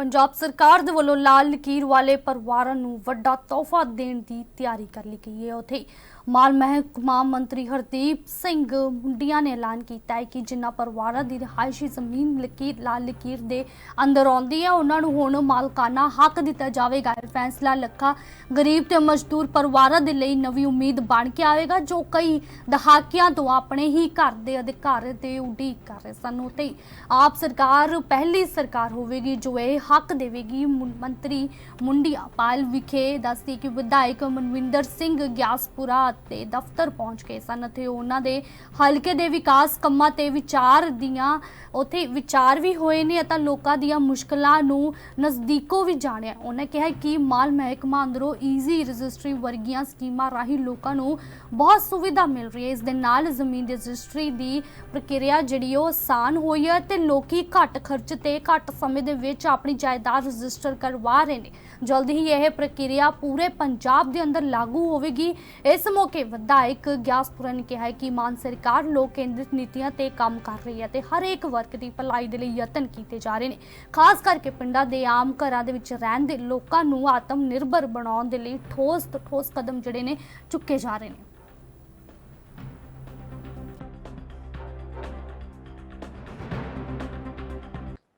ਪੰਜਾਬ ਸਰਕਾਰ ਦੇ ਵੱਲੋਂ ਲਾਲ ਲਕੀਰ ਵਾਲੇ ਪਰਿਵਾਰਾਂ ਨੂੰ ਵੱਡਾ ਤੋਹਫਾ ਦੇਣ ਦੀ ਤਿਆਰੀ ਕਰ ਲਈ ਗਈ ਹੈ। ਉੱਥੇ ਮਾਲ ਮਹਿਕਮਾ ਮੰਤਰੀ ਹਰਦੀਪ ਸਿੰਘ ਮੁੰਡੀਆਂ ਨੇ ਐਲਾਨ ਕੀਤਾ ਹੈ ਕਿ ਜਿਨ੍ਹਾਂ ਪਰਿਵਾਰਾਂ ਦੀ ਰਿਹਾਇਸ਼ੀ ਜ਼ਮੀਨ ਲਕੀਰ ਲਾਲ ਲਕੀਰ ਦੇ ਅੰਦਰ ਆਉਂਦੀ ਹੈ, ਉਹਨਾਂ ਨੂੰ ਹੁਣ ਮਾਲਕਾਨਾ ਹੱਕ ਦਿੱਤਾ ਜਾਵੇਗਾ। ਇਹ ਫੈਸਲਾ ਲੱਖਾਂ ਗਰੀਬ ਤੇ ਮਜ਼ਦੂਰ ਪਰਿਵਾਰਾਂ ਦੇ ਲਈ ਨਵੀਂ ਉਮੀਦ ਬਣ ਕੇ ਆਵੇਗਾ, ਜੋ ਕਈ ਦਹਾਕਿਆਂ ਤੋਂ ਆਪਣੇ ਹੀ ਘਰ ਦੇ ਅਧਿਕਾਰ ਤੇ ਉਡੀਕ ਕਰ ਰਹੇ ਸਨ। ਤੇ ਆਪ ਸਰਕਾਰ, ਪਹਿਲੀ ਸਰਕਾਰ ਹੋਵੇਗੀ ਜੋ ਇਹ ਹੱਕ ਦੇਵੇਗੀ। ਮੰਤਰੀ ਮੁੰਡੀਆਂ ਪਾਲ ਵਿਖੇ ਦੱਸਦੀ ਕਿ ਵਿਧਾਇਕ ਮਨਵਿੰਦਰ ਸਿੰਘ ਗਿਆਸਪੁਰਾ ਤੇ ਦਫ਼ਤਰ ਪਹੁੰਚ ਗਏ ਸਨ ਅਤੇ ਉਹਨਾਂ ਦੇ ਹਲਕੇ ਦੇ ਵਿਕਾਸ ਕੰਮਾਂ ਤੇ ਵਿਚਾਰ ਦੀਆਂ, ਉੱਥੇ ਵਿਚਾਰ ਵੀ ਹੋਏ ਨੇ ਅਤੇ ਲੋਕਾਂ ਦੀਆਂ ਮੁਸ਼ਕਲਾਂ ਨੂੰ ਨਜ਼ਦੀਕੋਂ ਵੀ ਜਾਣਿਆ। ਉਹਨੇ ਕਿਹਾ ਕਿ ਮਾਲ ਮਹਿਕਮਾ ਅੰਦਰੋਂ ਈਜ਼ੀ ਰਜਿਸਟਰੀ ਵਰਗੀਆਂ ਸਕੀਮਾਂ ਰਾਹੀਂ ਲੋਕਾਂ ਨੂੰ ਬਹੁਤ ਸੁਵਿਧਾ ਮਿਲ ਰਹੀ ਹੈ। ਇਸ ਦੇ ਨਾਲ ਜ਼ਮੀਨ ਦੀ ਰਜਿਸਟਰੀ ਦੀ ਪ੍ਰਕਿਰਿਆ ਜਿਹੜੀ ਉਹ ਆਸਾਨ ਹੋਈ ਹੈ ਤੇ ਲੋਕੀ ਘੱਟ ਖਰਚ ਤੇ ਘੱਟ ਸਮੇਂ ਦੇ ਵਿੱਚ ਆਪਣੀ ਜਾਇਦਾਦ ਰਜਿਸਟਰ ਕਰਵਾ ਰਹੇ ਨੇ। ਜਲਦੀ ਹੀ ਇਹ ਪ੍ਰਕਿਰਿਆ ਪੂਰੇ ਪੰਜਾਬ ਦੇ ਅੰਦਰ ਲਾਗੂ ਹੋਵੇਗੀ। ਇਸ ਮੌਕੇ ਵਿਧਾਇਕ ਗਿਆਸਪੁਰਾ ਨੇ ਕਿਹਾ ਕਿ ਮਾਨ ਸਰਕਾਰ ਲੋਕ ਕੇਂਦਰਿਤ ਨੀਤੀਆਂ ਤੇ ਕੰਮ ਕਰ ਰਹੀ ਹੈ ਤੇ ਹਰ ਵਰਗ ਦੀ ਭਲਾਈ ਦੇ ਲਈ ਯਤਨ ਕੀਤੇ ਜਾ ਰਹੇ ਨੇ। ਖਾਸ ਕਰਕੇ ਪਿੰਡਾਂ ਦੇ ਆਮ ਘਰਾਂ ਦੇ ਵਿੱਚ ਰਹਿਣ ਦੇ ਲੋਕਾਂ ਨੂੰ ਆਤਮ ਨਿਰਭਰ ਬਣਾਉਣ ਦੇ ਲਈ ਠੋਸ ਤੋਂ ਠੋਸ ਕਦਮ ਜਿਹੜੇ ਨੇ ਚੁੱਕੇ ਜਾ ਰਹੇ ਨੇ।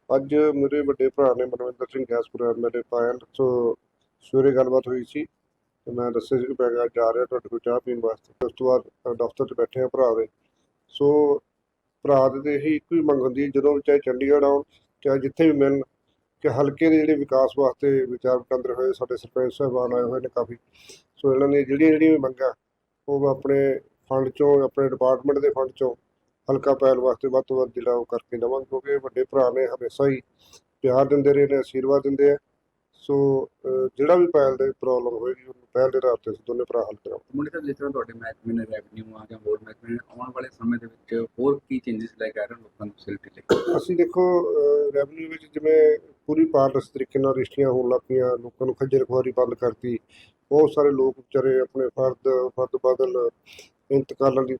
ਅੱਜ ਮੇਰੇ ਵੱਡੇ ਭਰਾ ਨੇ ਮਨਵਿੰਦਰ ਸਿੰਘ ਗੈਸਪੁਰਾ ਮੇਰੇ ਪਾਇਲ ਸੋ ਸਵੇਰੇ ਗੱਲਬਾਤ ਹੋਈ ਸੀ। ਤੇ ਮੈਂ ਦੱਸਿਆ ਸੀ ਕਿ ਮੈਂ ਜਾ ਰਿਹਾ ਤੁਹਾਡੇ ਕੋਲ ਚਾਹ ਪੀਣ ਵਾਸਤੇ। ਉਸ ਤੋਂ ਬਾਅਦ ਦਫ਼ਤਰ 'ਚ ਬੈਠੇ ਆ ਭਰਾ ਦੇ। ਸੋ ਭਰਾ ਦੇ ਇਹੀ ਇੱਕੋ ਹੀ ਮੰਗ ਹੁੰਦੀ ਹੈ, ਜਦੋਂ ਚਾਹੇ ਚੰਡੀਗੜ੍ਹ ਆਉਣ, ਚਾਹੇ ਜਿੱਥੇ ਵੀ ਮਿਲਣ, ਕਿ ਹਲਕੇ ਦੇ ਜਿਹੜੇ ਵਿਕਾਸ ਵਾਸਤੇ ਵਿਚਾਰ ਵਟਾਂਦਰ ਹੋਏ, ਸਾਡੇ ਸਰਪੰਚ ਸਾਹਿਬਾਨ ਆਏ ਹੋਏ ਨੇ ਕਾਫੀ। ਸੋ ਇਹਨਾਂ ਨੇ ਜਿਹੜੀਆਂ ਜਿਹੜੀਆਂ ਵੀ ਮੰਗਾਂ, ਉਹ ਮੈਂ ਆਪਣੇ ਫੰਡ ਚੋਂ, ਆਪਣੇ ਡਿਪਾਰਟਮੈਂਟ ਦੇ ਫੰਡ ਚੋਂ ਹਲਕਾ ਪਹਿਲ ਵਾਸਤੇ ਵੱਧ ਤੋਂ ਵੱਧ ਜਿਹੜਾ ਉਹ ਕਰਕੇ ਦੇਵਾਂਗੇ, ਕਿਉਂਕਿ ਵੱਡੇ ਭਰਾ ਨੇ, ਹਮੇਸ਼ਾ ਹੀ ਪਿਆਰ ਦਿੰਦੇ ਰਹੇ ਨੇ, ਆਸ਼ੀਰਵਾਦ ਦਿੰਦੇ ਆ। ਸੋ ਜਿਹੜਾ ਵੀ ਪਹਿਲ ਦੇ ਪ੍ਰੋਬਲਮ ਹੋਏਗੀ ਉਹਨੂੰ ਪਹਿਲ ਦੇ ਆਧਾਰ ਤੇ ਅਸੀਂ ਦੋਨੇ ਭਰਾ ਹੱਲ ਕਰਾਂਗੇ। ਮੁੰਡੇ ਸਾਹਿਬ ਜਿਸ ਤਰ੍ਹਾਂ ਤੁਹਾਡੇ ਮਹਿਕਮੇ ਨੇ ਰੈਵਨਿਊ ਆ ਜਾਂ ਹੋਰ ਮਹਿਕਮੇ ਨੇ ਆਉਣ ਵਾਲੇ ਸਮੇਂ ਦੇ ਵਿੱਚ ਹੋਰ ਕੀ ਚੇਂਜਸ ਲੈ ਕੇ ਆ ਰਹੇ ਹੋ ਲੋਕਾਂ ਨੂੰ ਫੈਸਿਲਿਟੀ ਲਈ? ਅਸੀਂ ਦੇਖੋ ਰੈਵਨਿਊ ਵਿੱਚ ਜਿਵੇਂ ਪੂਰੀ ਪਾਰਦਰਸ਼ ਤਰੀਕੇ ਨਾਲ ਰਜਿਸਟਰੀਆਂ ਹੋਣ ਲੱਗ ਪਈਆਂ ਲੋਕਾਂ ਨੂੰ ਖੱਜਲ ਖੁਆਰੀ ਬੰਦ ਕਰਤੀ ਬਹੁਤ ਸਾਰੇ ਲੋਕ ਵਿਚਾਰੇ ਆਪਣੇ ਫਰਦ ਫਰਦ ਬਦਲ ਇੰਤਕਾਲਾਂ ਦੀ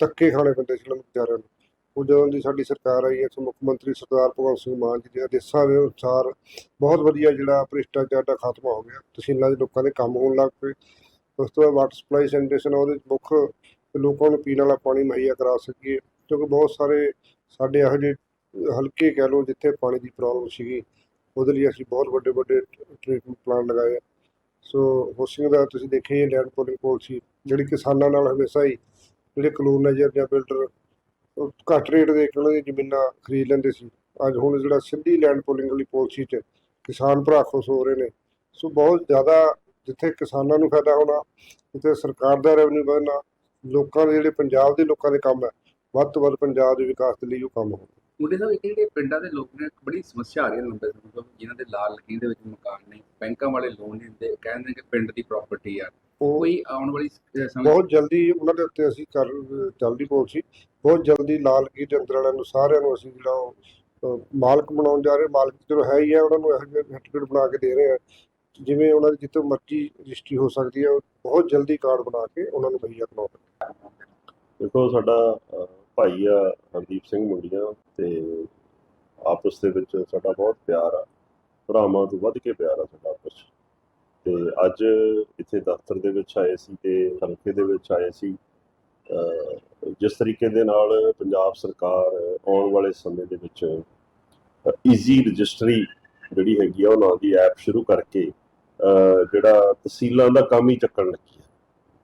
ਧੱਕੇ ਖਾਣੇ ਪੈਂਦੇ ਸੀ ਉਹਨਾਂ ਨੂੰ ਵਿਚਾਰਿਆਂ ਨੂੰ। ਉਹ ਜਦੋਂ ਦੀ ਸਾਡੀ ਸਰਕਾਰ ਆਈ ਹੈ ਮੁੱਖ ਮੰਤਰੀ ਸਰਦਾਰ ਭਗਵੰਤ ਸਿੰਘ ਮਾਨ ਜੀ ਦੇ ਆਦੇਸ਼ਾਂ ਦੇ ਅਨੁਸਾਰ ਬਹੁਤ ਵਧੀਆ ਜਿਹੜਾ ਭ੍ਰਿਸ਼ਟਾਚਾਰ ਦਾ ਖਾਤਮਾ ਹੋ ਗਿਆ ਤਹਿਸੀਲਾਂ ਦੇ ਲੋਕਾਂ ਦੇ ਕੰਮ ਹੋਣ ਲੱਗ ਪਏ ਉਸ ਤੋਂ ਬਾਅਦ ਵਾਟਰ ਸਪਲਾਈ ਸੈਂਟਰੇਸ਼ਨ ਉਹਦੇ ਵਿੱਚ ਮੁੱਖ ਲੋਕਾਂ ਨੂੰ ਪੀਣ ਵਾਲਾ ਪਾਣੀ ਮੁਹੱਈਆ ਕਰਾ ਸਕੀਏ, ਕਿਉਂਕਿ ਬਹੁਤ ਸਾਰੇ ਸਾਡੇ ਇਹੋ ਜਿਹੇ ਹਲਕੇ ਕਹਿ ਲਓ ਜਿੱਥੇ ਪਾਣੀ ਦੀ ਪ੍ਰੋਬਲਮ ਸੀਗੀ, ਉਹਦੇ ਲਈ ਅਸੀਂ ਬਹੁਤ ਵੱਡੇ ਵੱਡੇ ਟ੍ਰੀਟਮੈਂਟ ਪਲਾਂਟ ਲਗਾਏ ਆ। ਸੋ ਹੋਸਿੰਗ ਦਾ ਤੁਸੀਂ ਦੇਖਿਆ ਹੀ ਲੈਂਡ ਪੋਲਿੰਗ ਪਾਲਿਸੀ ਜਿਹੜੀ ਕਿਸਾਨਾਂ ਨਾਲ ਹਮੇਸ਼ਾ ਹੀ ਜਿਹੜੇ ਕਲੋਨਾਈਜ਼ਰ ਜਾਂ ਬਿਲਡਰ ਘੱਟ ਰੇਟ ਦੇ ਕੇ ਉਹਨਾਂ ਦੀਆਂ ਜ਼ਮੀਨਾਂ ਖਰੀਦ ਲੈਂਦੇ ਸੀ। ਅੱਜ ਹੁਣ ਜਿਹੜਾ ਸਿੱਧੀ ਲੈਂਡ ਪੋਲਿੰਗ ਵਾਲੀ ਪਾਲਿਸੀ 'ਚ ਕਿਸਾਨ ਭਰਾ ਖੁਸ਼ ਹੋ ਰਹੇ ਨੇ। ਸੋ ਬਹੁਤ ਜ਼ਿਆਦਾ ਜਿੱਥੇ ਕਿਸਾਨਾਂ ਨੂੰ ਫਾਇਦਾ ਹੋਣਾ, ਜਿੱਥੇ ਸਰਕਾਰ ਦਾ ਰੈਵਨਿਊ ਵਧਣਾ, ਲੋਕਾਂ ਦੇ ਜਿਹੜੇ ਪੰਜਾਬ ਦੇ ਲੋਕਾਂ ਦੇ ਕੰਮ ਹੈ, ਵੱਧ ਤੋਂ ਵੱਧ ਪੰਜਾਬ ਦੇ ਵਿਕਾਸ ਦੇ ਲਈ ਉਹ ਕੰਮ ਹੋ ਮੁੰਡੇ ਸਾਹਿਬ, ਇੱਕ ਜਿਹੜੇ ਪਿੰਡਾਂ ਦੇ ਲੋਕ ਨੇ ਬੜੀ ਸਮੱਸਿਆ ਆ ਰਹੀ ਹੈ ਲੰਬੇ ਸਮੇਂ ਤੋਂ, ਜਿਨ੍ਹਾਂ ਦੇ ਲਾਲ ਲਕੀਰ ਦੇ ਵਿੱਚ ਮਕਾਨ ਨਹੀਂ ਬੈਂਕਾਂ ਵਾਲੇ ਲੋਨ ਨਹੀਂ ਦਿੰਦੇ ਕਹਿੰਦੇ ਕਿ ਪਿੰਡ ਦੀ ਪ੍ਰਾਪਰਟੀ ਆ। ਉਹ ਕੋਈ ਆਉਣ ਵਾਲੀ ਸਮੇਂ ਬਹੁਤ ਜਲਦੀ ਉਹਨਾਂ ਦੇ ਉੱਤੇ ਅਸੀਂ ਕਰ ਚੱਲਦੀ ਪਾਲਿਸੀ ਬਹੁਤ ਜਲਦੀ ਲਾਲ ਕੀ ਦੇ ਅੰਦਰ ਵਾਲਿਆਂ ਨੂੰ ਸਾਰਿਆਂ ਨੂੰ ਅਸੀਂ ਜਿਹੜਾ ਉਹ ਮਾਲਕ ਬਣਾਉਣ ਜਾ ਰਹੇ ਮਾਲਕ ਚਲੋ ਹੈ ਹੀ ਹੈ ਉਹਨਾਂ ਨੂੰ ਇਹੋ ਜਿਹੇ ਸਰਟੀਫਿਕੇਟ ਬਣਾ ਕੇ ਦੇ ਰਹੇ ਆ ਜਿਵੇਂ ਉਹਨਾਂ ਦੀ ਜਿੱਥੇ ਮਰਜ਼ੀ ਰਜਿਸਟਰੀ ਹੋ ਸਕਦੀ ਹੈ ਉਹ ਬਹੁਤ ਜਲਦੀ ਕਾਰਡ ਬਣਾ ਕੇ ਉਹਨਾਂ ਨੂੰ ਮੁਹੱਈਆ ਕਰਵਾਉਣਾ ਦੇਖੋ ਸਾਡਾ ਭਾਈ ਆ ਹਰਦੀਪ ਸਿੰਘ ਮੁੰਡੀਆਂ ਤੇ ਆਪਸ ਦੇ ਵਿੱਚ ਸਾਡਾ ਬਹੁਤ ਪਿਆਰ ਆ। ਭਰਾਵਾਂ ਤੋਂ ਵੱਧ ਕੇ ਪਿਆਰ ਆ ਸਾਡਾ ਆਪਸ 'ਚ। ਤੇ ਅੱਜ ਇੱਥੇ ਦਫ਼ਤਰ ਦੇ ਵਿੱਚ ਆਏ ਸੀ ਤੇ ਹਲਕੇ ਦੇ ਵਿੱਚ ਆਏ ਸੀ ਜਿਸ ਤਰੀਕੇ ਦੇ ਨਾਲ ਪੰਜਾਬ ਸਰਕਾਰ ਆਉਣ ਵਾਲੇ ਸਮੇਂ ਦੇ ਵਿੱਚ ਈਜ਼ੀ ਰਜਿਸਟਰੀ ਜਿਹੜੀ ਹੈਗੀ ਆ ਉਹ ਨਾਂ ਦੀ ਐਪ ਸ਼ੁਰੂ ਕਰਕੇ ਜਿਹੜਾ ਤਹਿਸੀਲਾਂ ਦਾ ਕੰਮ ਹੀ ਚੱਕਣ ਲੱਗੀ ਹੈ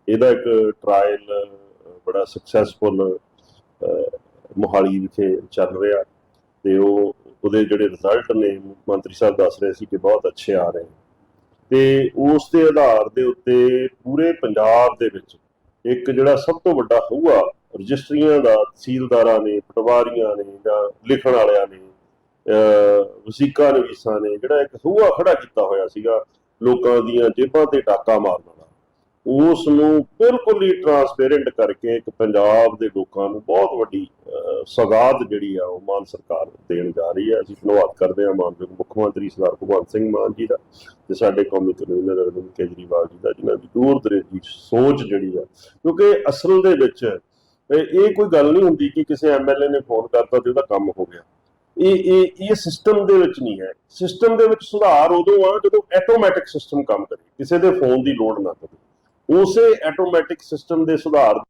ਇਹਦਾ ਇੱਕ ਟਰਾਇਲ ਬੜਾ ਸਕਸੈਸਫੁਲ ਮੋਹਾਲੀ ਵਿਖੇ ਚੱਲ ਰਿਹਾ ਤੇ ਉਹ ਉਹਦੇ ਜਿਹੜੇ ਰਿਜ਼ਲਟ ਨੇ, ਮੰਤਰੀ ਸਾਹਿਬ ਦੱਸ ਰਹੇ ਸੀ ਕਿ ਬਹੁਤ ਅੱਛੇ ਆ ਰਹੇ ਨੇ। ਤੇ ਉਸ ਦੇ ਆਧਾਰ ਦੇ ਉੱਤੇ ਪੂਰੇ ਪੰਜਾਬ ਦੇ ਵਿੱਚ ਇੱਕ ਜਿਹੜਾ ਸਭ ਤੋਂ ਵੱਡਾ ਹਊਆ ਰਜਿਸਟਰੀਆਂ ਦਾ ਤਹਿਸੀਲਦਾਰਾਂ ਨੇ, ਪਟਵਾਰੀਆਂ ਨੇ ਜਾਂ ਲਿਖਣ ਵਾਲਿਆਂ ਨੇ ਵਸੀਕਾ ਨਵੀਸਾਂ ਨੇ, ਜਿਹੜਾ ਇੱਕ ਹੂਆ ਖੜਾ ਕੀਤਾ ਹੋਇਆ ਸੀਗਾ ਲੋਕਾਂ ਦੀਆਂ ਜੇਬਾਂ ਤੇ ਟਾਕਾ ਮਾਰਨ ਵਾਲਾ। ਉਸ ਨੂੰ ਬਿਲਕੁਲ ਹੀ ਟਰਾਂਸਪੇਰੈਂਟ ਕਰਕੇ ਇੱਕ ਪੰਜਾਬ ਦੇ ਲੋਕਾਂ ਨੂੰ ਬਹੁਤ ਵੱਡੀ ਅਹ, ਸੌਗਾਤ ਜਿਹੜੀ ਆ ਉਹ ਮਾਨ ਸਰਕਾਰ ਦੇਣ ਜਾ ਰਹੀ ਹੈ ਅਸੀਂ ਧੰਨਵਾਦ ਕਰਦੇ ਹਾਂ ਮਾਨਯੋਗ ਮੁੱਖ ਮੰਤਰੀ ਸਰਦਾਰ ਭਗਵੰਤ ਸਿੰਘ ਮਾਨ ਜੀ ਦਾ ਤੇ ਸਾਡੇ ਕੌਮੀ ਕਨਵੀਨਰ ਅਰਵਿੰਦ ਕੇਜਰੀਵਾਲ ਜੀ ਦਾ ਜਿਨ੍ਹਾਂ ਦੀ ਦੂਰ ਦਰੇਜ਼ੀ ਸੋਚ ਜਿਹੜੀ ਆ। ਕਿਉਂਕਿ ਅਸਲ ਦੇ ਵਿੱਚ ਇਹ ਇਹ ਕੋਈ ਗੱਲ ਨਹੀਂ ਹੁੰਦੀ ਕਿ ਕਿਸੇ ਐਮਐਲਏ ਨੇ ਫੋਨ ਕਰਤਾ ਤੇ ਉਹਦਾ ਕੰਮ ਹੋ ਗਿਆ। ਇਹ ਇਹ ਇਹ ਸਿਸਟਮ ਦੇ ਵਿੱਚ ਨਹੀਂ ਹੈ। ਸਿਸਟਮ ਦੇ ਵਿੱਚ ਸੁਧਾਰ ਉਦੋਂ ਆ ਜਦੋਂ ਆਟੋਮੈਟਿਕ ਸਿਸਟਮ ਕੰਮ ਕਰੇ। ਕਿਸੇ ਦੇ ਫੋਨ ਦੀ ਲੋੜ ਨਾ ਪਵੇ। ਉਸੇ ਆਟੋਮੈਟਿਕ ਸਿਸਟਮ ਦੇ ਸੁਧਾਰ